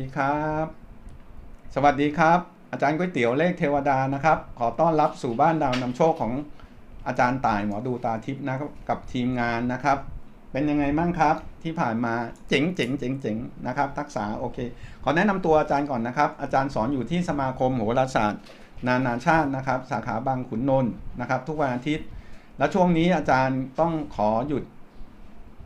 สวัสดีครับ สวัสดีครับ อาจารย์ก๋วยเตี๋ยวเลขเทวดานะครับ ขอต้อนรับสู่บ้านดาวนำโชคของอาจารย์ต่ายหมอดูตาทิพย์นะครับกับทีมงานนะครับ เป็นยังไงบ้างครับ ที่ผ่านมาเจ๋งเจ๋งเจ๋งเจ๋งนะครับ ทักษะโอเค ขอแนะนำตัวอาจารย์ก่อนนะครับ อาจารย์สอนอยู่ที่สมาคมโหราศาสตร์ นานาชาตินะครับ สาขาบางขุนนนท์นะครับ ทุกวันอาทิตย์ และช่วงนี้อาจารย์ต้องขอหยุด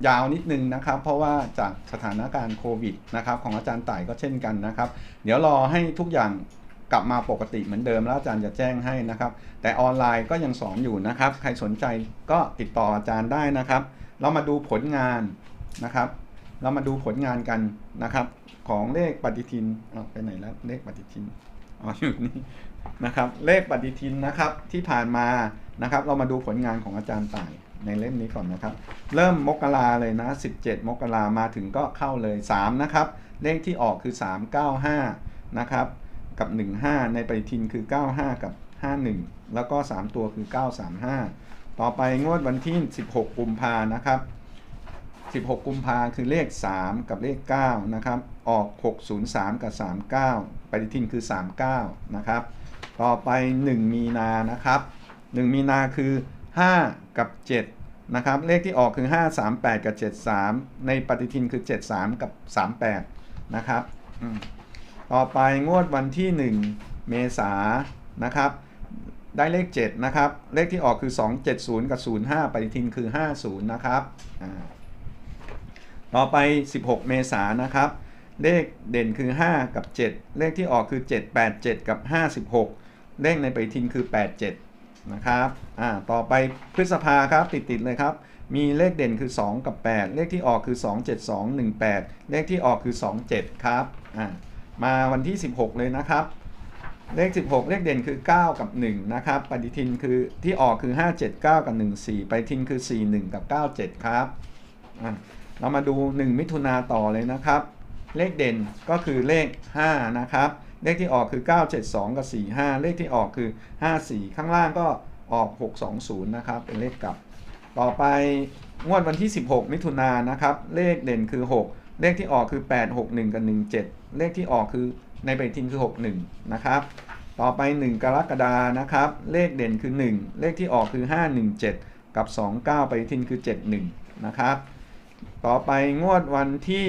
ยาวนิดนึงนะครับ เพราะว่าจากสถานการณ์โควิดนะครับของอาจารย์ต่ายก็เช่นกันนะครับ เดี๋ยวรอให้ทุกอย่างกลับมาปกติเหมือนเดิมแล้วอาจารย์จะแจ้งให้นะครับ แต่ออนไลน์ก็ยังสอนอยู่นะครับ ใครสนใจก็ติดต่ออาจารย์ได้นะครับ เรามาดูผลงานนะครับ เรามาดูผลงานกันนะครับ ของเลขปฏิทินเอาไปไหนแล้วเลขปฏิทินอ๋ออยู่นี่นะครับ เลขปฏิทินนะครับที่ผ่านมานะครับ เรามาดูผลงานของอาจารย์ต่าย ในเล่มนี้ก่อนนะครับ เริ่มมกราเลยนะ 17 มกรามาถึงก็เข้าเลย 3 นะครับ เลขที่ออกคือ 395 นะครับ กับ 15 ในปฏิทินคือ 95 กับ 51 แล้วก็ 3 ตัวคือ 935 ต่อไปงวดวันที่ 16 กุมภานะครับ 16 กุมภาคือเลข 3 กับเลข 9 นะครับ ออก 603 กับ 39 ปฏิทินคือ 39 นะครับ ต่อไป 1 มีนานะครับ 1 มีนาคือ 5 กับ 7 นะครับ เลขที่ออกคือ 5 3 8 กับ 73 ในปฏิทินคือ 73 กับ 38 นะครับต่อไปงวดวันที่ 1 เมษายนนะครับ ได้เลข 7 นะครับ เลขที่ออกคือ 270 กับ 05 ปฏิทินคือ 50 นะครับต่อไป 16 เมษายนนะครับ เลขเด่นคือ 5 กับ 7 เลขที่ออกคือ 787 กับ 56 เลขในปฏิทินคือ 87 นะครับอ่าต่อไปพฤษภาครับติดติดเลยครับ มีเลขเด่นคือ 2 กับ 8 เลขที่ออกคือ 27218 เลขที่ออกคือ 27 ครับอ่ามาวันที่ 16 เลยนะครับ เลข 16 เลขเด่นคือ 9 กับ 1 นะครับ ปฏิทินคือที่ออกคือ 579 กับ 14 ปฏิทินคือ 41 กับ 97 ครับอ่าเรามาดู 1 มิถุนาต่อเลยนะครับ เลขเด่นก็คือเลข 5 นะครับ เลขที่ออกคือ 972 กับ 45 เลขที่ออกคือ 54 ข้างล่างก็ออก 620 นะครับ เป็นเลขกลับ ต่อไปงวดวันที่ 16 มิถุนายนนะครับ เลขเด่นคือ 6 เลขที่ออกคือ 861 กับ 17 เลขที่ออกคือในปฏิทินคือ 61 นะครับ ต่อไป 1 กรกฎานะครับ เลขเด่นคือ 1 เลขที่ออกคือ 517 กับ 29ปฏิทินคือ 71 นะครับ ต่อไปงวดวันที่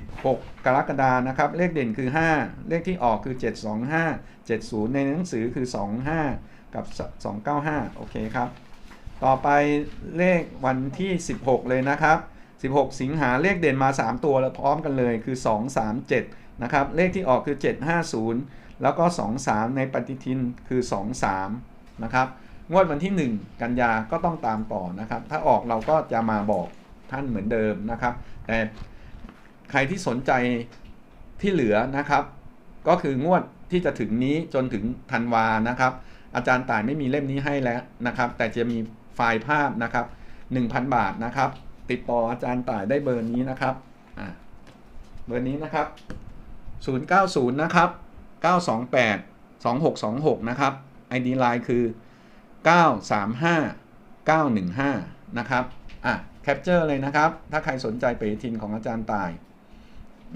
16 กรกฎานะครับ เลขเด่นคือ 5 เลขที่ออกคือ 725 70 ในหนังสือคือ 25 กับ 295 โอเคครับ ต่อไปเลขวันที่ 16 เลยนะครับ 16 สิงหาเลขเด่นมา 3 ตัวแล้วพร้อมกันเลยคือ 237 นะครับ เลขที่ออกคือ 750 แล้วก็ 23 ในปฏิทินคือ 23 นะครับ งวดวันที่ 1 กันยาก็ต้องตามต่อนะครับ ถ้าออกเราก็จะมาบอก ท่านเหมือนเดิมนะครับ แต่ใครที่สนใจที่เหลือนะครับ ก็คืองวดที่จะถึงนี้จนถึงธันวานะครับ อาจารย์ต่ายไม่มีเล่มนี้ให้แล้วนะครับ แต่จะมีไฟล์ภาพนะครับ 1,000 บาทนะครับ ติดต่ออาจารย์ต่ายได้เบอร์นี้นะครับเบอร์นี้นะครับ 090 นะครับ 928 2626 นะครับ ID Line คือ 935 915 นะครับ อะแคปเจอร์เลยนะครับ ถ้าใครสนใจปฏิทินของอาจารย์ตาย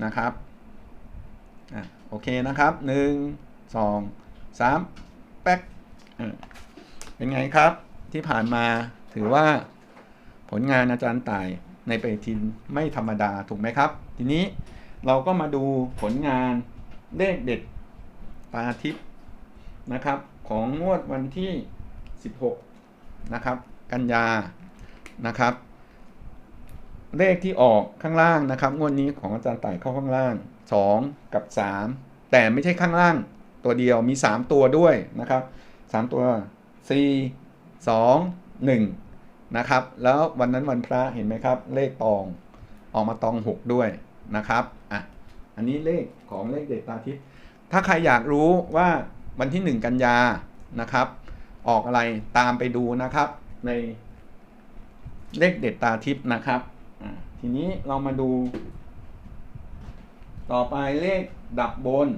นะครับอะโอเคนะครับ 1 2 3 แป๊กเป็นไงครับที่ผ่านมาถือว่าผลงานอาจารย์ตายในปฏิทินไม่ธรรมดาถูกไหมครับ ทีนี้เราก็มาดูผลงานเลขเด็ดตาทิพย์นะครับ ของงวดวันที่ 16 นะครับ กันยา นะครับ เลขที่ออกข้างล่างนะครับ งวดนี้ของอาจารย์ต่ายเข้าข้างล่าง 2 กับ 3 แต่ไม่ใช่ข้างล่างตัวเดียวมี 3 ตัวด้วยนะครับ 3 ตัว 4 2 1 นะครับ แล้ววันนั้นวันพระเห็นไหมครับ เลขตองออกมาตอง 6 ด้วยนะครับอะอันนี้เลขของเลขเด็ดตาทิพย์ถ้าใครอยากรู้ว่าวันที่ 1 กันยานะครับ ออกอะไรตามไปดูนะครับใน เลขเด็ดตาทิพย์นะครับ ทีนี้เรามาดู ต่อไปเลขดับบน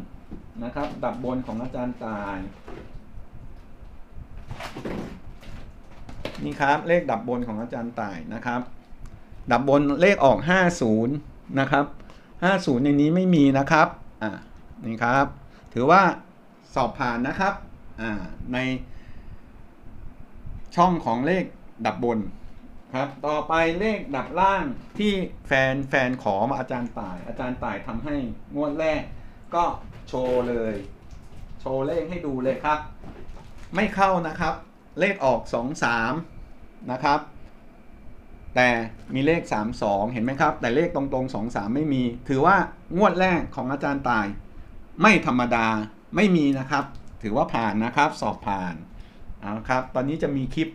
นะครับ ดับบนของอาจารย์ตาย นี่ครับเลขดับบนของอาจารย์ตายนะครับ ดับบนเลขออก 50 นะครับ 50 ในนี้ไม่มีนะครับอ่านี่ครับ ถือว่าสอบผ่านนะครับอ่าในช่องของเลขดับบน ครับ ต่อไปเลขดับล่างที่แฟนแฟนขอมาอาจารย์ต่าย อาจารย์ต่ายทำให้งวดแรก ก็โชว์เลย โชว์เลขให้ดูเลยครับ ไม่เข้านะครับ เลขออก 2 3 นะครับ แต่มีเลข 3 2 เห็นไหมครับ แต่เลขตรงๆ 2 3 ไม่มี ถือว่างวดแรกของอาจารย์ตาย ไม่ธรรมดาไม่มีนะครับ ถือว่าผ่านนะครับ สอบผ่านเอาครับ ตอนนี้จะมีคลิป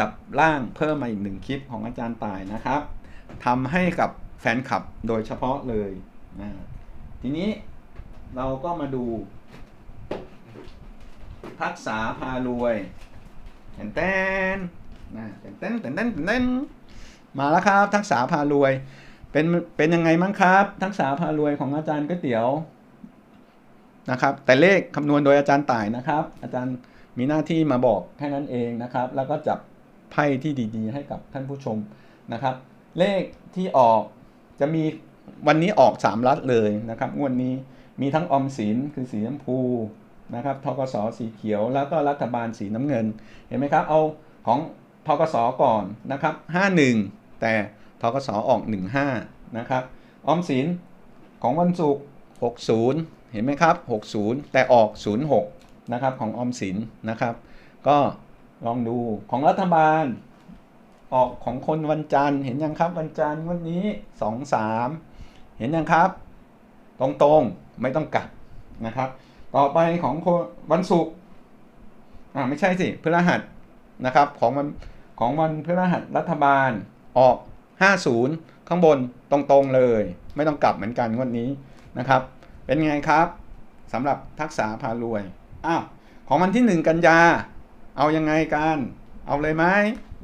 ดับล่างเพิ่มมาอีกหนึ่งคลิปของอาจารย์ตายนะครับทำให้กับแฟนคลับโดยเฉพาะเลยนะทีนี้เราก็มาดู ทักษาพารวยแตนแตนนะแตนแตนแตนแตนแตนมาแล้วครับ ทักษาพารวย เป็นเป็นยังไงมั้งครับ ทักษาพารวยของอาจารย์ก๋วยเตี๋ยวนะครับ แต่เลขคำนวณโดยอาจารย์ต่ายนะครับ อาจารย์มีหน้าที่มาบอกแค่นั้นเองนะครับ แล้วก็จับ ไพ่ที่ดีๆ ให้กับท่านผู้ชมนะครับ เลขที่ออกจะมีวันนี้ออก 3 รัฐเลยนะครับงวดนนี้มีทั้งออมสินคือสีชมพูนะครับทกสสีเขียวแล้วก็รัฐบาลสีน้ำเงินเห็นไหมครับ เอาของทกสก่อนนะครับ51 แต่ทกสออก 15นะครับออมสินของวันศุกร์60 เห็นไหมครับ 60 แต่ออก 06นะครับของออมสินนะครับ ก็ ลองดูของรัฐบาล ออกของคนวันจันทร์เห็นยังครับวันจันทร์วันนี้2 3เห็นยังครับ ตรงๆไม่ต้องกลับนะครับ ต่อไปของคนวันศุกร์อ่าไม่ใช่สิพฤหัสนะครับของวันของวันพฤหัสรัฐบาลออก 50 ข้างบนตรงๆเลย ไม่ต้องกลับเหมือนกันงวดนี้นะครับ เป็นไงครับสำหรับทักษะพารวยอ้าวของวันที่ 1 กันยา เอายังไงกัน เอาเลยไหม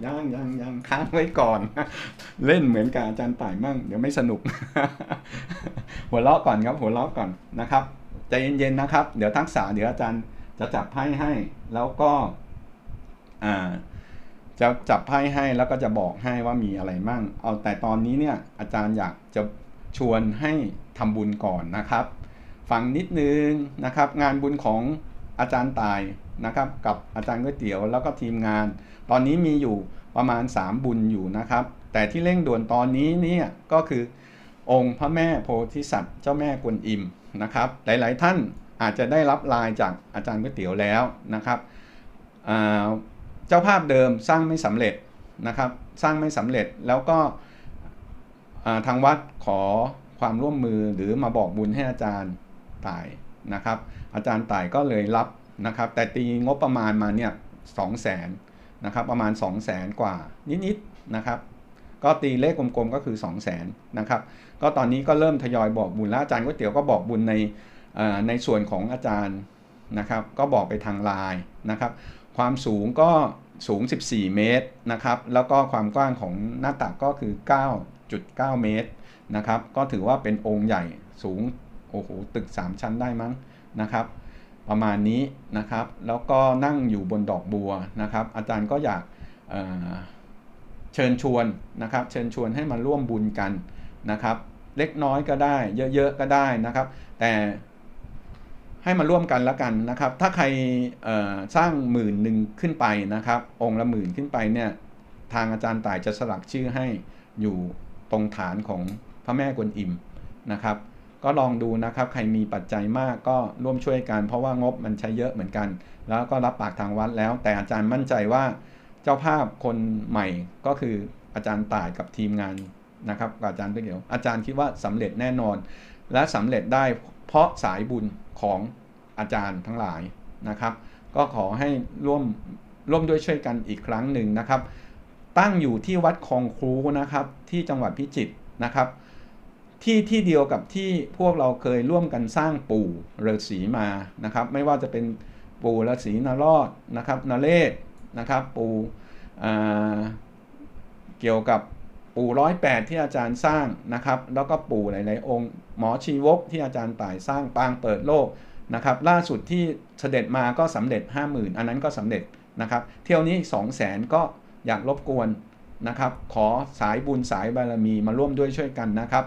ยังยังยังค้างไว้ก่อน เล่นเหมือนกับอาจารย์ต่ายมั่งเดี๋ยวไม่สนุก หัวเราะก่อนครับ หัวเราะก่อนนะครับใจเย็นๆนะครับ เดี๋ยวทักษะเดี๋ยวอาจารย์จะจับไพ่ให้ แล้วก็อ่าจะจับไพ่ให้แล้วก็จะบอกให้ว่ามีอะไรมั่ง เอาแต่ตอนนี้เนี่ยอาจารย์อยากจะชวนให้ทำบุญก่อนนะครับ ฟังนิดนึงนะครับ งานบุญของอาจารย์ตาย นะครับกับอาจารย์ก๋วยเตี๋ยวแล้วก็ทีมงาน ตอนนี้มีอยู่ประมาณ 3 บุญอยู่นะครับ แต่ที่เร่งด่วนตอนนี้เนี่ยก็คือองค์พระแม่โพธิสัตว์เจ้าแม่กวนอิมนะครับ หลายๆท่านอาจจะได้รับลน์จากอาจารย์ก๋วยเตี๋ยวแล้วนะครับเจ้าภาพเดิมสร้างไม่สำเร็จนะครับ สร้างไม่สำเร็จแล้วก็ทางวัดขอความร่วมมือหรือมาบอกบุญให้อาจารย์ต่ายนะครับ อาจารย์ต่ายก็เลยรับ นะครับแต่ตีงบประมาณมาเนี่ยสองแสนนะครับประมาณ 2 0 0แสนกว่านิดๆนะครับก็ตีเลขกลมๆก็คือ 2 0 0แสนนะครับก็ตอนนี้ก็เริ่มทยอยบอกบุญแล้วอาจารย์ก๋วยเตี๋ยวก็บอกบุญในในส่วนของอาจารย์นะครับก็บอกไปทางไลน์นะครับความสูงก็สูง 14 เมตรนะครับแล้วก็ความกว้างของหน้าตักก็คือ 9.9 เมตรนะครับก็ถือว่าเป็นองค์ใหญ่สูงโอ้โหตึก 3 ชั้นได้มั้งนะครับ ประมาณนี้นะครับ แล้วก็นั่งอยู่บนดอกบัวนะครับ อาจารย์ก็อยากเเชิญชวนนะครับ เชิญชวนให้มาร่วมบุญกันนะครับ เล็กน้อยก็ได้ เยอะๆก็ได้นะครับ แต่ให้มาร่วมกันล้วกันนะครับ ถ้าใครสร้างหมื่นหนึ่งขึ้นไปนะครับ องค์ละหมื่นขึ้นไปเนี่ยทางอาจารย์ต่ายจะสลักชื่อให้อยู่ตรงฐานของพระแม่กวนอิมนะครับ ก็ลองดูนะครับ ใครมีปัจจัยมากก็ร่วมช่วยกัน เพราะว่างบมันใช้เยอะเหมือนกัน แล้วก็รับปากทางวัดแล้ว แต่อาจารย์มั่นใจว่าเจ้าภาพคนใหม่ก็คืออาจารย์ต่ายกับทีมงานนะครับอาจารย์เดียวอาจารย์คิดว่าสำเร็จแน่นอน และสำเร็จได้เพราะสายบุญของอาจารย์ทั้งหลายนะครับ ก็ขอให้ร่วมร่วมด้วยช่วยกันอีกครั้งหนึ่งนะครับ ตั้งอยู่ที่วัดคลองครูนะครับที่จังหวัดพิจิตรนะครับ ที่ที่เดียวกับที่พวกเราเคยร่วมกันสร้างปู่ฤาษีมานะครับ ไม่ว่าจะเป็นปู่ฤาษีนรอดนะครับนเรศนะครับปู่เกี่ยวกับปู่ร้อยแปดที่อาจารย์สร้างนะครับ แล้วก็ปู่หลาย ๆ องค์หมอชีวกที่อาจารย์ต่ายสร้างปางเปิดโลกนะครับ ล่าสุดที่เสด็จมาก็สำเร็จ 50,000 อันนั้นก็สำเร็จนะครับ เที่ยวนี้ 2 0 0 0 0 0ก็อยากรบกวนนะครับ ขอสายบุญสายบารมีมาร่วมด้วยช่วยกันนะครับ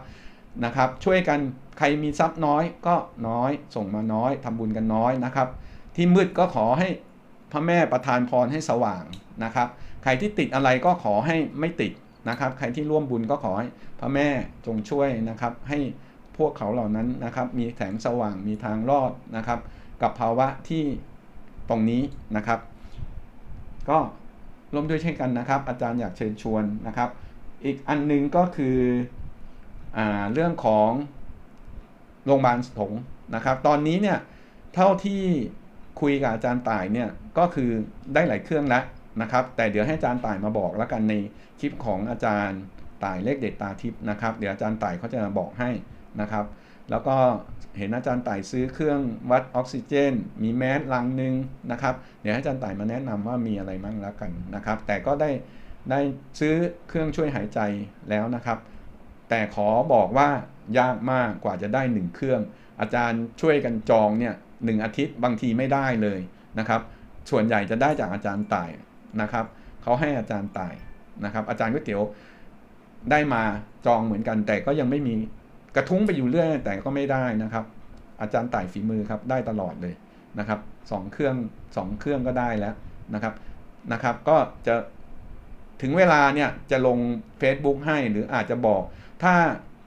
นะครับ ช่วยกันใครมีทรัพย์น้อยก็น้อย ส่งมาน้อยทำบุญกันน้อยนะครับ ที่มืดก็ขอให้พระแม่ประทานพรให้สว่างนะครับ ใครที่ติดอะไรก็ขอให้ไม่ติดนะครับ ใครที่ร่วมบุญก็ขอให้พระแม่จงช่วยนะครับ ให้พวกเขาเหล่านั้นนะครับ มีแสงสว่างมีทางรอดนะครับ กับภาวะที่ตรงนี้นะครับ ก็ร่วมด้วยเช่นกันนะครับ อาจารย์อยากเชิญชวนนะครับ อีกอันหนึงก็คือ เรื่องของโรงพยาบาลสงฆ์นะครับ ตอนนี้เนี่ยเท่าที่คุยกับอาจารย์ต่ายเนี่ยก็คือได้หลายเครื่องแล้วนะครับ แต่เดี๋ยวให้อาจารย์ต่ายมาบอกแล้วกันในคลิปของอาจารย์ต่ายเลขเด็ดตาทิพย์นะครับ เดี๋ยวอาจารย์ต่ายเขาจะมาบอกให้นะครับ แล้วก็เห็นอาจารย์ต่ายซื้อเครื่องวัดออกซิเจน มีแมสลังหนึ่งนะครับ เดี๋ยวให้อาจารย์ต่ายมาแนะนำว่ามีอะไรมั่งแล้วกันนะครับ แต่ก็ได้ได้ซื้อเครื่องช่วยหายใจแล้วนะครับ แต่ขอบอกว่ายากมากกว่าจะได้หนึ่งเครื่อง อาจารย์ช่วยกันจองเนี่ยหนึ่งอาทิตย์บางทีไม่ได้เลยนะครับ ส่วนใหญ่จะได้จากอาจารย์ต่ายนะครับเขาให้อาจารย์ต่ายนะครับ อาจารย์ก๋วยเตี๋ยวได้มาจองเหมือนกัน แต่ก็ยังไม่มีกระทุ้งไปอยู่เรื่อยแต่ก็ไม่ได้นะครับ อาจารย์ต่ายฝีมือครับได้ตลอดเลยนะครับสองเครื่องสองเครื่องก็ได้แล้วนะครับนะครับ ก็จะถึงเวลาเนี่ยจะลง Facebook ให้หรืออาจจะบอก ถ้า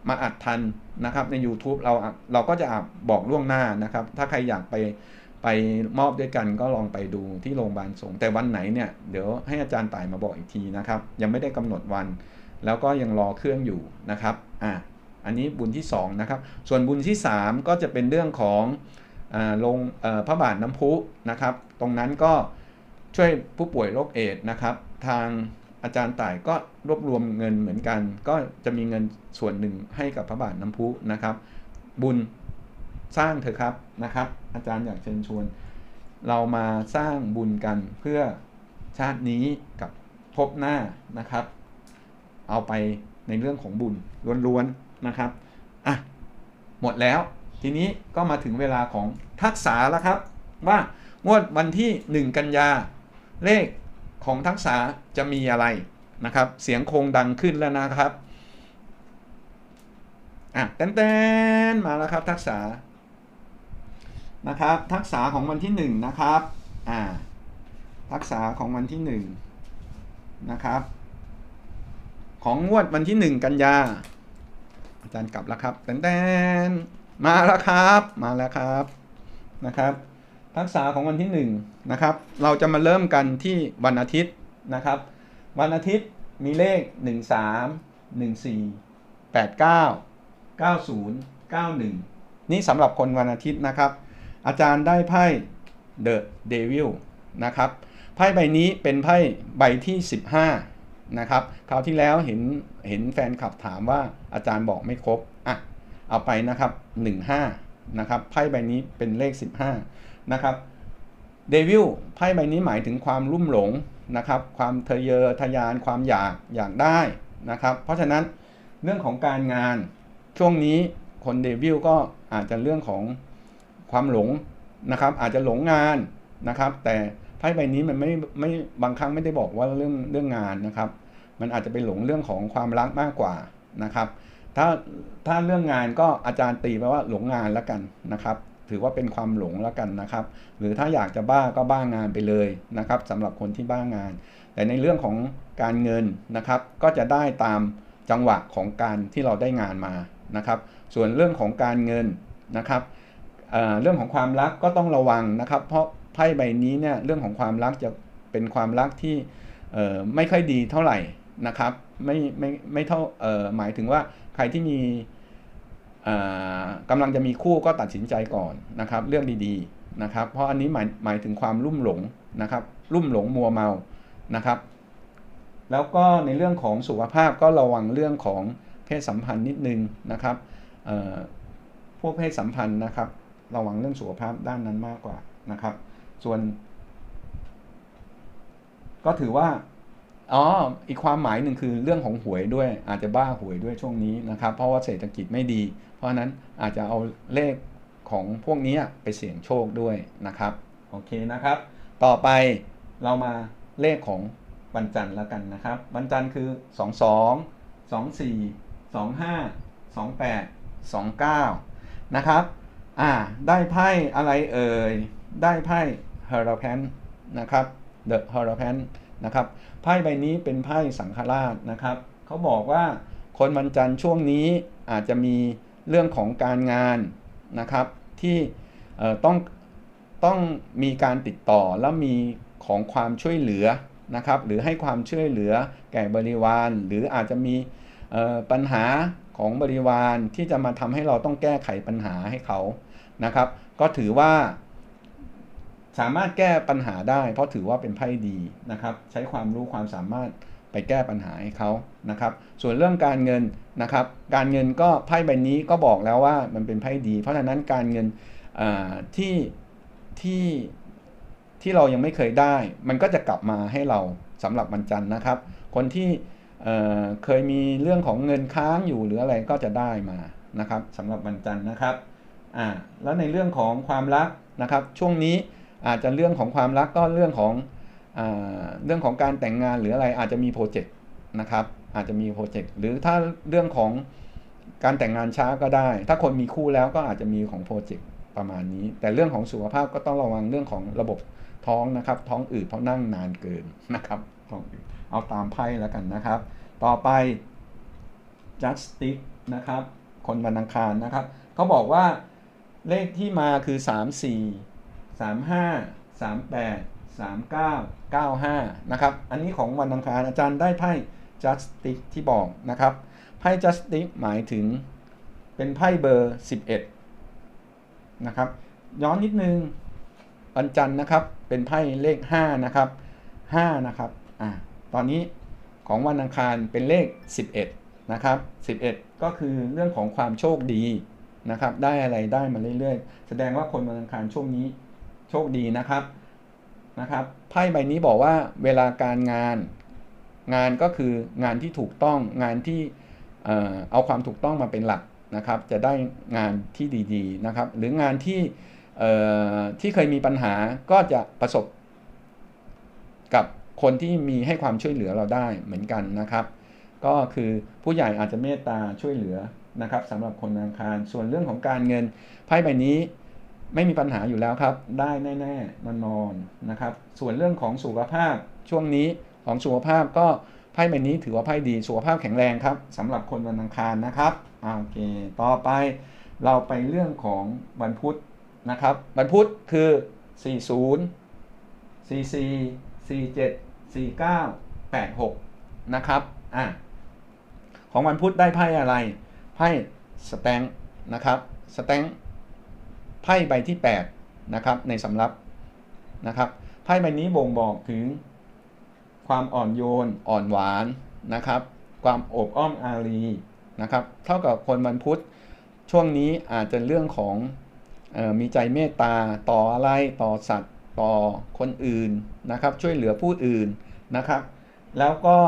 มาอัดทันนะครับใน YouTube เราเราก็จะบอกล่วงหน้านะครับ ถ้าใครอยากไปไปมอบด้วยกันก็ลองไปดูที่โรงพยาบาลสงแต่วันไหนเนี่ยเดี๋ยวให้อาจารย์ต่ายมาบอกอีกทีนะครับ ยังไม่ได้กำหนดวัน แล้วก็ยังรอเครื่องอยู่นะครับอะอันนี้บุญที่2นะครับส่วนบุญที่ 3 ก็จะเป็นเรื่องของอ่าลงอ่อพระบาทน้ำพุนะครับ ตรงนั้นก็ช่วยผู้ป่วยโรคเอดนะครับ ทาง อาจารย์ต่ายก็รวบรวมเงินเหมือนกัน ก็จะมีเงินส่วนหนึ่งให้กับพระบาทน้ำพุนะครับ บุญสร้างเถอะครับนะครับ อาจารย์อยากเชิญชวน เรามาสร้างบุญกันเพื่อชาตินี้กับภพหน้านะครับ เอาไปในเรื่องของบุญล้วนๆนะครับอะหมดแล้วทีนี้ก็มาถึงเวลาของทักษะแล้วครับ ว่างวดวันที่ 1 กันยาเลข ของทักษะจะมีอะไรนะครับ เสียงโคงดังขึ้นแล้วนะครับอะแต้นๆมาแล้วครับทักษะนะครับ ทักษะของวันที่ 1 นะครับอ่าทักษะของวันที่ 1 นะครับ ของงวดวันที่ 1 กันยาอาจารย์กลับแล้วครับแตนๆมาแล้วครับ มาแล้วครับนะครับ ทักษะของวันที่1นะครับ เราจะมาเริ่มกันที่วันอาทิตย์นะครับ วันอาทิตย์มีเลข 1 3 1 4 8 9 9 0 9 1 นี่สำหรับคนวันอาทิตย์นะครับ อาจารย์ได้ไพ่ The Devil นะครับ ไพ่ใบนี้เป็นไพ่ใบที่ 15 นะครับ คราวที่แล้วเห็นเห็นแฟนคลับถามว่าอาจารย์บอกไม่ครบ อะ เอาไปนะครับ 15 นะครับ ไพ่ใบนี้เป็นเลข 15 นะครับเดวิลไพ่ใบนี้หมายถึงความรุ่มหลงนะครับ ความทะเยอทะยานความอยากอยากได้นะครับ เพราะฉะนั้นเรื่องของการงานช่วงนี้คนเดวิลก็อาจจะเรื่องของความหลงนะครับ อาจจะหลงงานนะครับ แต่ไพ่ใบนี้มันไม่ไม่บางครั้งไม่ได้บอกว่าเรื่องเรื่องงานนะครับ มันอาจจะไปหลงเรื่องของความรักมากกว่านะครับ ถ้าถ้าเรื่องงานก็อาจารย์ตีไปว่าหลงงานแล้วกันนะครับ ถือว่าเป็นความหลงแล้วกันนะครับ หรือถ้าอยากจะบ้าก็บ้างานไปเลยนะครับสำหรับคนที่บ้างาน แต่ในเรื่องของการเงินนะครับ ก็จะได้ตามจังหวะของการที่เราได้งานมานะครับ ส่วนเรื่องของการเงินนะครับเเรื่องของความรักก็ต้องระวังนะครับ เพราะไพ่ใบนี้เนี่ยเรื่องของความรักจะเป็นความรักที่ไม่ค่อยดีเท่าไหร่นะครับ ไม่ไม่ไม่เท่าหมายถึงว่าใครที่มี กำลังจะมีคู่ก็ตัดสินใจก่อนนะครับ เรื่องดีๆนะครับ เพราะอันนี้หมายหมายถึงความลุ่มหลงนะครับ ลุ่มหลงมัวเมานะครับ แล้วก็ในเรื่องของสุขภาพก็ระวังเรื่องของเพศสัมพันธ์นิดนึงนะครับพวกเพศสัมพันธ์นะครับ ระวังเรื่องสุขภาพด้านนั้นมากกว่านะครับ ส่วน ก็ถือว่าอ๋ออีกความหมายหนึ่งคือเรื่องของหวยด้วยอาจจะบ้าหวยด้วยช่วงนี้นะครับ เพราะว่าเศรษฐกิจไม่ดี ราะนั้นอาจจะเอาเลขของพวกนี้ไปเสี่ยงโชคด้วยนะครับ โอเคนะครับ ต่อไปเรามาเลขของวันจันทร์แล้วกันนะครับ วันจันทร์คือ 2 2 2 4 2 5 2 8 2 9 นะครับ อ่า ได้ไพ่อะไรเอ่ย ได้ไพ่เฮอร์แพนนะครับ The h e r o p a n นะครับ ไพ่ใบนี้เป็นไพ่สังฆราชนะครับ เขาบอกว่าคนวันจันทร์ช่วงนี้อาจจะมี เรื่องของการงานนะครับที่ต้องต้องมีการติดต่อแล้วมีของความช่วยเหลือนะครับหรือให้ความช่วยเหลือแก่บริวาร หรืออาจจะมีปัญหาของบริวารที่จะมาทำให้เราต้องแก้ไขปัญหาให้เขานะครับ ก็ถือว่า สามารถแก้ปัญหาได้ เพราะถือว่าเป็นไพ่ดีนะครับ ใช้ความรู้ความสามารถ ไปแก้ปัญหาให้เขานะครับ ส่วนเรื่องการเงินนะครับ การเงินก็ไพ่ใบนี้ก็บอกแล้วว่ามันเป็นไพ่ดี เพราะฉะนั้นการเงินที่ที่ที่เรายังไม่เคยได้ มันก็จะกลับมาให้เราสำหรับวันจันทร์นะครับ คนที่เเคยมีเรื่องของเงินค้างอยู่หรืออะไรก็จะได้มานะครับสำหรับวันจันทร์นะครับอ่าแล้วในเรื่องของความรักนะครับ ช่วงนี้อาจจะเรื่องของความรักก็เรื่องของ เรื่องของการแต่งงานหรืออะไรอาจจะมีโปรเจกต์นะครับ อาจจะมีโปรเจกต์หรือถ้าเรื่องของการแต่งงานช้าก็ได้ ถ้าคนมีคู่แล้วก็อาจจะมีของโปรเจกต์ประมาณนี้ แต่เรื่องของสุขภาพก็ต้องระวังเรื่องของระบบท้องนะครับ ท้องอืดเพราะนั่งนานเกินนะครับท้องอืดเอาตามไพ่แล้วกันนะครับ ต่อไป justice นะครับ คนวันอังคารนะครับเขาบอกว่าเลขที่มาคือ 3 4 3 5 3 8 3 9 9 5 นะครับ อันนี้ของวันอังคารอาจารย์ได้ไพ่ justice ที่บอกนะครับ ไพ่ justice หมายถึงเป็นไพ่เบอร์ 11 นะครับ ย้อนนิดนึงวันจันทร์นะครับ เป็นไพ่เลข 5 นะครับ 5 นะครับ อ่า ตอนนี้ของวันอังคารเป็นเลข 11 นะครับ 11 ก็คือเรื่องของความโชคดีนะครับ ได้อะไรได้มาเรื่อยๆ แสดงว่าคนวันอังคารช่วงนี้โชคดีนะครับ นะครับไพ่ใบนี้บอกว่าเวลาการงาน งานก็คืองานที่ถูกต้องงานที่เอาความถูกต้องมาเป็นหลักนะครับ จะได้งานที่ดีๆนะครับ หรืองานที่ที่เคยมีปัญหาก็จะประสบกับคนที่มีให้ความช่วยเหลือเราได้เหมือนกันนะครับ ก็คือผู้ใหญ่อาจจะเมตตาช่วยเหลือนะครับสำหรับคนอังคาร ส่วนเรื่องของการเงินไพ่ใบนี้ ไม่มีปัญหาอยู่แล้วครับ ได้แน่ๆนอนๆนะครับ ส่วนเรื่องของสุขภาพช่วงนี้ของสุขภาพก็ไพ่ใบนี้ถือว่าไพ่ดีสุขภาพแข็งแรงครับสำหรับคนวันอังคารนะครับโอเค ต่อไปเราไปเรื่องของวันพุธนะครับ วันพุธคือ 40 44 47 49 86 นะครับอะของวันพุธได้ไพ่อะไรไพ่สแตงนะครับสแตง ไพ่ใบที่8นะครับในสำรับนะครับไพ่ใบนี้บ่งบอกถึงความอ่อนโยนอ่อนหวานนะครับ ความอบอ้อมอารีนะครับ เท่ากับคนวันพุธช่วงนี้อาจจะเรื่องของออมีใจเมตตาต่ออะไรต่อสัตว์ต่อคนอื่นนะครับ ช่วยเหลือผู้อื่นนะครับ แล้วก็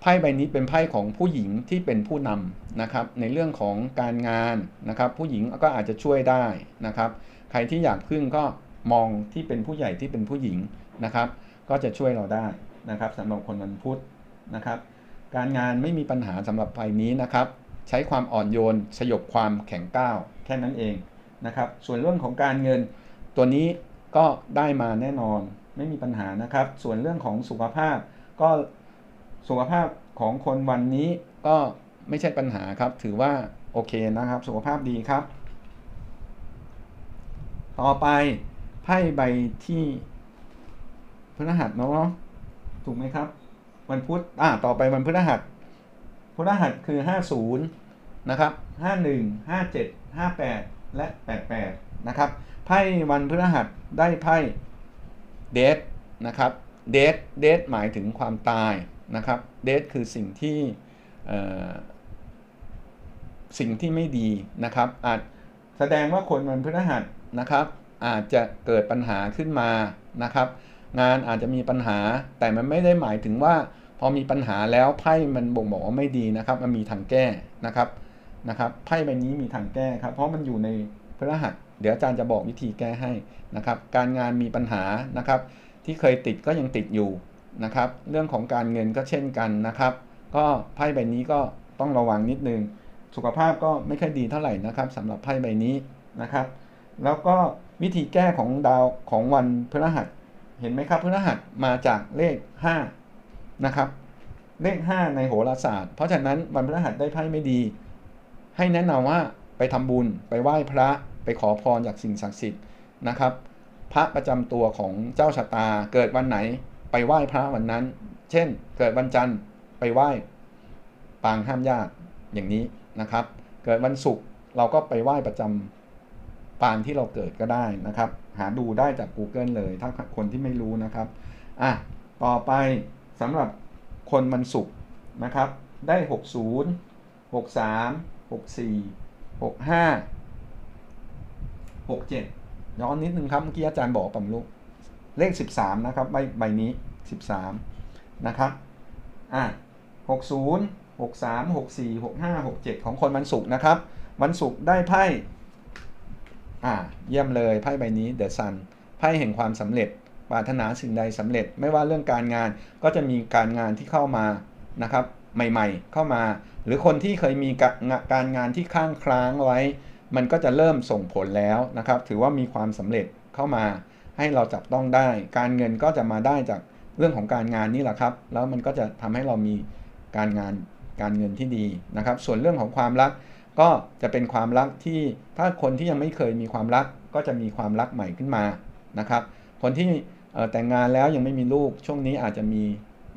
ไพ่ใบนี้เป็นไพ่ของผู้หญิงที่เป็นผู้นำนะครับในเรื่องของการงานนะครับ ผู้หญิงก็อาจจะช่วยได้นะครับ ใครที่อยากพึ่งก็มองที่เป็นผู้ใหญ่ที่เป็นผู้หญิงนะครับ ก็จะช่วยเราได้นะครับสำหรับคนวันพุธนะครับ การงานไม่มีปัญหาสำหรับไพ่นี้นะครับ ใช้ความอ่อนโยนสยบความแข็งก้าวแค่นั้นเองนะครับ ส่วนเรื่องของการเงินตัวนี้ก็ได้มาแน่นอนไม่มีปัญหานะครับ ส่วนเรื่องของสุขภาพก็ สุขภาพของคนวันนี้ก็ไม่ใช่ปัญหาครับ ถือว่าโอเคนะครับ สุขภาพดีครับ ต่อไปไพ่ใบที่พฤหัสเนาะถูกไหมครับ วันพุธอ่าต่อไปวันพฤหัสพฤหัสคือ50นะครับ51 57 58 และ 88นะครับไพ่วันพฤหัสได้ไพ่เดทนะครับเดทเดทหมายถึงความตาย นะครับเดทคือสิ่งที่สิ่งที่ไม่ดีนะครับอาจแสดงว่าคนวันพฤหัสนะครับอาจจะเกิดปัญหาขึ้นมานะครับ งานอาจจะมีปัญหาแต่มันไม่ได้หมายถึงว่า พอมีปัญหาแล้วไพ่มันบ่งบอกว่าไม่ดีนะครับ มันมีทางแก้นะครับนะครับไพ่ใบนี้มีทางแก้ครับ เพราะมันอยู่ในพฤหัส เดี๋ยวอาจารย์จะบอกวิธีแก้ให้นะครับ การงานมีปัญหานะครับ ที่เคยติดก็ยังติดอยู่ นะครับ เรื่องของการเงินก็เช่นกันนะครับ ก็ไพ่ใบนี้ก็ต้องระวังนิดนึง สุขภาพก็ไม่ค่อยดีเท่าไหร่นะครับสำหรับไพ่ใบนี้นะครับ แล้วก็วิธีแก้ของดาวของวันพฤหัส เห็นไหมครับพฤหัสมาจากเลข 5 นะครับ เลข 5 ในโหราศาสตร์ เพราะฉะนั้นวันพฤหัสได้ไพ่ไม่ดี ให้แนะนำว่าไปทำบุญไปไหว้พระไปขอพรจากสิ่งศักดิ์สิทธิ์นะครับ พระประจำตัวของเจ้าชะตาเกิดวันไหน ไปไหว้พระวันนั้น เช่น เกิดวันจันทร์ไปไหว้ปางห้ามญาติอย่างนี้นะครับ เกิดวันศุกร์เราก็ไปไหว้ประจำปางที่เราเกิดก็ได้นะครับ หาดูได้จาก Google เลย ถ้าคนที่ไม่รู้นะครับอะต่อไปสำหรับคนมันศุกร์นะครับ ได้ 60 63 64 65 67ย้อนนิดนึงครับ เมื่อกี้อาจารย์บอกปั๊มลูก เลข 13 นะครับ ใบใบนี้ 13 นะครับ อะ60 63 64 65 67 ของคนวันศุกร์นะครับ วันศุกร์ได้ไพ่ อ่า เยี่ยมเลย ไพ่ใบนี้เดอะซันไพ่แห่งความสำเร็จ ปรารถนาสิ่งใดสำเร็จ ไม่ว่าเรื่องการงาน ก็จะมีการงานที่เข้ามา นะครับ ใหม่ๆ เข้ามา หรือคนที่เคยมีการงานที่ค้างคล้างไว้ มันก็จะเริ่มส่งผลแล้วนะครับ ถือว่ามีความสำเร็จเข้ามา ให้เราจับต้องได้ การเงินก็จะมาได้จากเรื่องของการงานนี่แหละครับ แล้วมันก็จะทำให้เรามีการงานการเงินที่ดีนะครับ ส่วนเรื่องของความรักก็จะเป็นความรักที่ถ้าคนที่ยังไม่เคยมีความรักก็จะมีความรักใหม่ขึ้นมานะครับ คนที่แต่งงานแล้วยังไม่มีลูกช่วงนี้อาจจะมี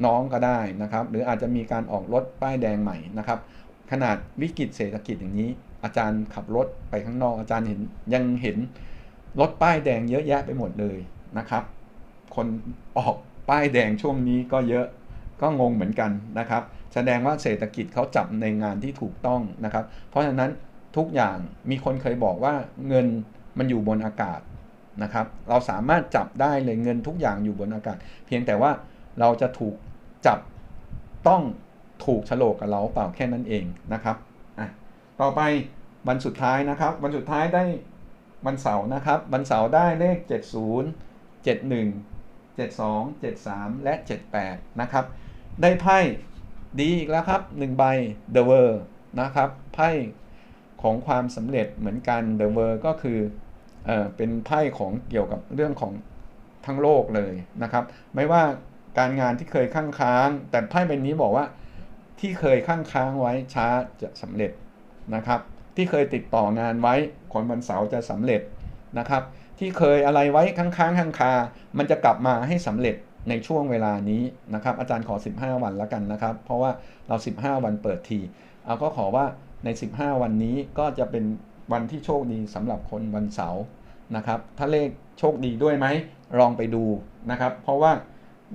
น้องก็ได้นะครับ หรืออาจจะมีการออกรถป้ายแดงใหม่นะครับ ขนาดวิกฤตเศรษฐกิจอย่างนี้ อาจารย์ขับรถไปข้างนอกอาจารย์เห็นยังเห็น รถป้ายแดงเยอะแยะไปหมดเลยนะครับ คนออกป้ายแดงช่วงนี้ก็เยอะก็งงเหมือนกันนะครับ แสดงว่าเศรษฐกิจเขาจับในงานที่ถูกต้องนะครับ เพราะฉะนั้นทุกอย่างมีคนเคยบอกว่าเงินมันอยู่บนอากาศนะครับ เราสามารถจับได้เลยเงินทุกอย่างอยู่บนอากาศ เพียงแต่ว่าเราจะถูกจับต้องถูกฉลกกับเราเปล่าแค่นั้นเองนะครับอะต่อไปวันสุดท้ายนะครับ วันสุดท้ายได้ วันเสาร์นะครับ วันเสาร์ได้เลข 70 71 72 73 และ 78 นะครับ ได้ไพ่ดีอีกแล้วครับ1ใบ The World นะครับไพ่ของความสำเร็จเหมือนกัน The World ก็คือเออเป็นไพ่ของเกี่ยวกับเรื่องของทั้งโลกเลยนะครับ ไม่ว่าการงานที่เคยข้างค้าง แต่ไพ่ใบนี้บอกว่าที่เคยข้างค้างไว้ช้าจะสำเร็จนะครับ ที่เคยติดต่องานไว้ คนวันเสาร์จะสำเร็จนะครับ ที่เคยอะไรไว้ค้างค้างค้างคา มันจะกลับมาให้สำเร็จในช่วงเวลานี้นะครับ อาจารย์ขอ 15 วันแล้วกันนะครับ เพราะว่าเรา 15 วันเปิดทีเอาก็ขอว่าใน 15 วันนี้ก็จะเป็นวันที่โชคดีสำหรับคนวันเสาร์นะครับ ถ้าเลขโชคดีด้วยไหมลองไปดูนะครับ เพราะว่า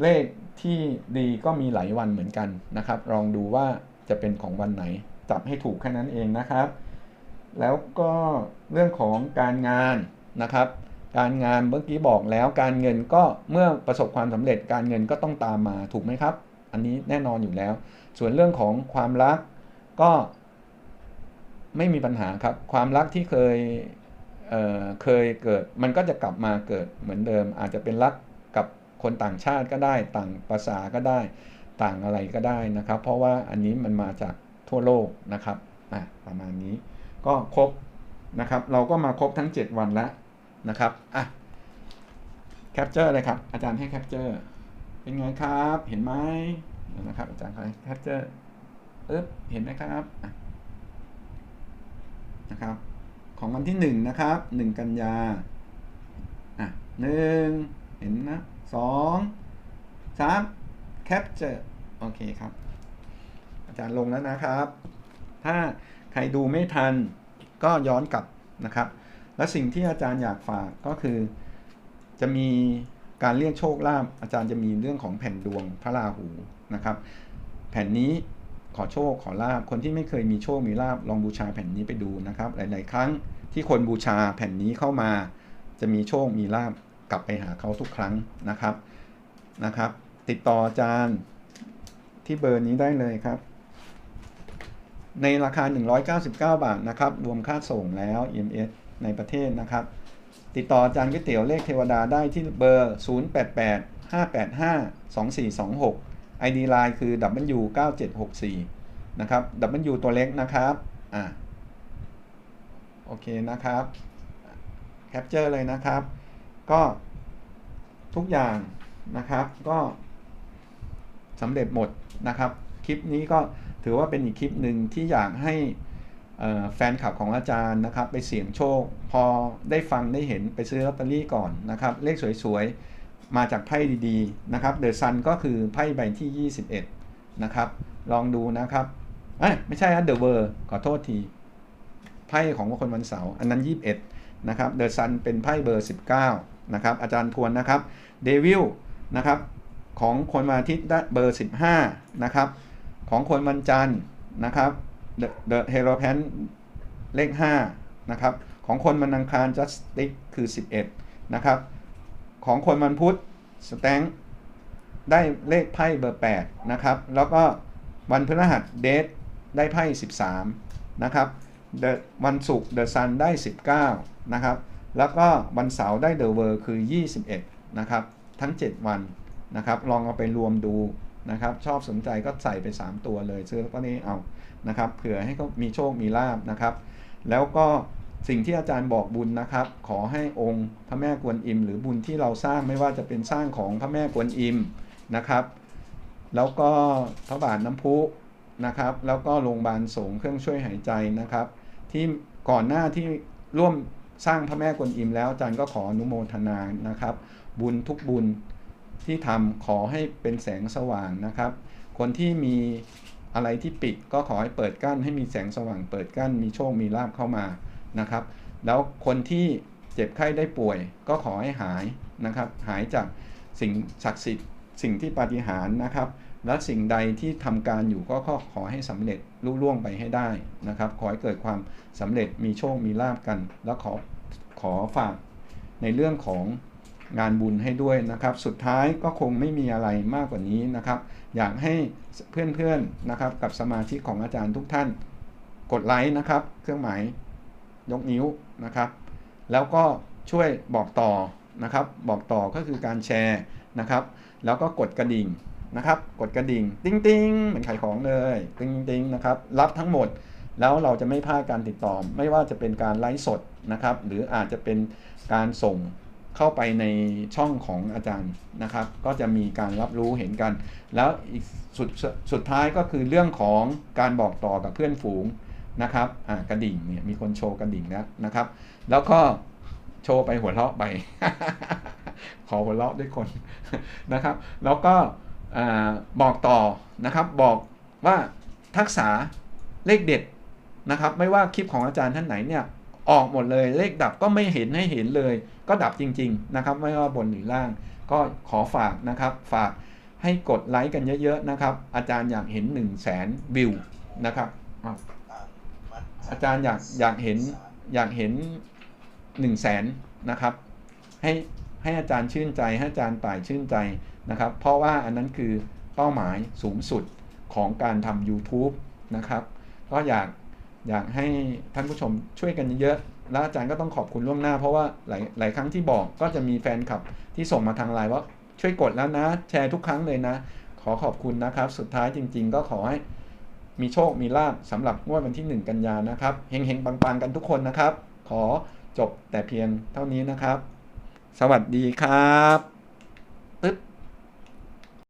เลขที่ดีก็มีหลายวันเหมือนกันนะครับ ลองดูว่าจะเป็นของวันไหนจับให้ถูกแค่นั้นเองนะครับ แล้วก็เรื่องของการงานนะครับ การงานเมื่อกี้บอกแล้วการเงินก็เมื่อประสบความสำเร็จการเงินก็ต้องตามมาถูกไหมครับ อันนี้แน่นอนอยู่แล้ว ส่วนเรื่องของความรักก็ไม่มีปัญหาครับ ความรักที่เคยเเคยเกิด มันก็จะกลับมาเกิดเหมือนเดิม อาจจะเป็นรักกับคนต่างชาติก็ได้ ต่างภาษาก็ได้ ต่างอะไรก็ได้นะครับ เพราะว่าอันนี้มันมาจากทั่วโลกนะครับ ประมาณนี้ ก็ครบนะครับ เราก็มาครบทั้ง 7 วันแล้วนะครับอะแคปเจอร์เลยครับ อาจารย์ให้แคปเจอร์เป็นไงครับ เห็นไหมนะครับ อาจารย์ให้แคปเจอร์อึ๊บเห็นไหมครับนะครับ ของวันที่ 1 นะครับ 1 กันยาอะหนึ่งเห็นนะสองสามแคปเจอร์โอเคครับ อาจารย์ลงแล้วนะครับ ถ้า ใครดูไม่ทันก็ย้อนกลับนะครับ และสิ่งที่อาจารย์อยากฝากก็คือ จะมีการเรียกโชคลาภอาจารย์จะมีเรื่องของแผ่นดวงพระราหูนะครับ แผ่นนี้ขอโชคขอลาบคนที่ไม่เคยมีโชคมีลาบลองบูชาแผ่นนี้ไปดูนะครับ หลาย ๆ ครั้งที่คนบูชาแผ่นนี้เข้ามา จะมีโชคมีลาบกลับไปหาเขาทุกครั้งนะครับนะครับ ติดต่ออาจารย์ที่เบอร์นี้ได้เลยครับ ในราคา 199 บาทนะครับ รวมค่าส่งแล้ว EMS ในประเทศนะครับ ติดต่ออาจารย์ก๋วยเตี๋ยวเลขเทวดาได้ที่เบอร์ 088 585 2426 ID Line คือ W9764 นะครับ W ตัวเล็กนะครับ อ่าโอเคนะครับแคปเจอร์เลยนะครับ ก็ทุกอย่างนะครับก็สำเร็จหมดนะครับ คลิปนี้ก็ ถือว่าเป็นอีกคลิปหนึ่งที่อยากให้แฟนคลับของอาจารย์นะครับ ไปเสี่ยงโชค พอได้ฟังได้เห็นไปซื้อลอตเตอรี่ก่อนนะครับ เลขสวยๆ มาจากไพ่ดีๆนะครับเดอะซันก็คือไพ่ใบที่ 21 นะครับ ลองดูนะครับอ้ยไม่ใช่นะเดอะเวอร์ขอโทษที ไพ่ของคนวันเสาร์อันนั้น 21 นะครับเดอะซันเป็นไพ่เบอร์ 19 นะครับ อาจารย์ทวนนะครับเดวิลนะครับของคนวันอาทิตย์ได้เบอร์ 15 นะครับ ของคนวันจันทร์นะครับ The The Hero Pan เลข5นะครับของคนวันอังคาร Justice คือ 11นะครับของคนวันพุธ Stank ได้เลขไพ่เบอร์8นะครับแล้วก็วันพฤหัสเดทได้ไพ่ 13นะครับ The วันศุกร์ The Sun ได้ 19นะครับแล้วก็วันเสาร์ได้ The World คือ 21นะครับทั้ง 7 วันนะครับลองเอาไปรวมดู นะครับ ชอบสนใจก็ใส่ไป 3 ตัวเลย ซื้อแล้วก็นี้เอานะครับเผื่อให้เขามีโชคมีลาบนะครับ แล้วก็สิ่งที่อาจารย์บอกบุญนะครับ ขอให้องค์พระแม่กวนอิม หรือบุญที่เราสร้างไม่ว่าจะเป็นสร้างของพระแม่กวนอิมนะครับ แล้วก็พระบาทน้ำพุนะครับ แล้วก็โรงพยาบาลสงเครื่องช่วยหายใจนะครับ ที่ก่อนหน้าที่ร่วมสร้างพระแม่กวนอิมแล้วอาจารย์ก็ขออนุโมทนานะครับ บุญทุกบุญ ที่ทำขอให้เป็นแสงสว่างนะครับ คนที่มีอะไรที่ปิดก็ขอให้เปิดกั้นให้มีแสงสว่างเปิดกั้น มีโชค มีลาบเข้ามานะครับ แล้วคนที่เจ็บไข้ได้ป่วย ก็ขอให้หายนะครับ หายจากสิ่งศักดิ์สิทธิ์สิ่งที่ปาฏิหาริย์นะครับ และสิ่งใดที่ทำการอยู่ก็ขอให้สำเร็จลุล่วงไปให้ได้นะครับ ขอให้เกิดความสำเร็จมีโชค มีลาบกัน แล้วขอขอฝากในเรื่องของ งานบุญให้ด้วยนะครับ สุดท้ายก็คงไม่มีอะไรมากกว่านี้นะครับ อยากให้เพื่อนๆนะครับ กับสมาชิกของอาจารย์ทุกท่าน กดไลค์นะครับ เครื่องหมายยกนิ้วนะครับ แล้วก็ช่วยบอกต่อนะครับ บอกต่อก็คือการแชร์นะครับ แล้วก็กดกระดิ่งนะครับ กดกระดิ่ง ติ้งติ้งเหมือนขายของเลยติ้งติ้งนะครับ รับทั้งหมดแล้วเราจะไม่พลาดการติดต่อ ไม่ว่าจะเป็นการไลฟ์สดนะครับ หรืออาจจะเป็นการส่ง เข้าไปในช่องของอาจารย์นะครับ ก็จะมีการรับรู้เห็นกัน แล้วอีกสุดสุดท้ายก็คือเรื่องของการบอกต่อกับเพื่อนฝูงนะครับอ่ากระดิ่งเนี่ยมีคนโชว์กระดิ่งแล้วนะครับ แล้วก็โชว์ไปหัวเราะไป ขอหัวเราะด้วยคนนะครับ แล้วก็อบอกต่อนะครับบอกว่าทักษะเลขเด็ดนะครับ ไม่ว่าคลิปของอาจารย์ท่านไหนเนี่ย ออกหมดเลย เลขดับก็ไม่เห็นให้เห็นเลย ก็ดับจริง ๆ นะครับ ไม่ว่าบนหรือล่าง ก็ขอฝากนะครับ ฝากให้กดไลค์กันเยอะ ๆ นะครับ อาจารย์อยากเห็น 1 0 0 0 0แสนวิวนะครับอาวอาจารย์อยากอยากเห็นอยากเห็น 1 0 0 0 0แสนนะครับ ให้ให้อาจารย์ชื่นใจ ให้อาจารย์ต่ายชื่นใจนะครับ เพราะว่าอันนั้นคือเป้าหมายสูงสุดของการทำ YouTube นะครับ ก็อยาก อยากให้ท่านผู้ชมช่วยกันเยอะๆแล้วอาจารย์ก็ต้องขอบคุณล่วงหน้าเพราะว่าหลายหลายครั้งที่บอกก็จะมีแฟนคลับที่ส่งมาทางไลน์ว่าช่วยกดแล้วนะ แชร์ทุกครั้งเลยนะ ขอขอบคุณนะครับ สุดท้ายจริง ๆ ก็ขอให้มีโชคมีลาบสำหรับงวดวันที่ 1 กันยานะครับเฮงๆปังๆกันทุกคนนะครับ ขอจบแต่เพียงเท่านี้นะครับ สวัสดีครับ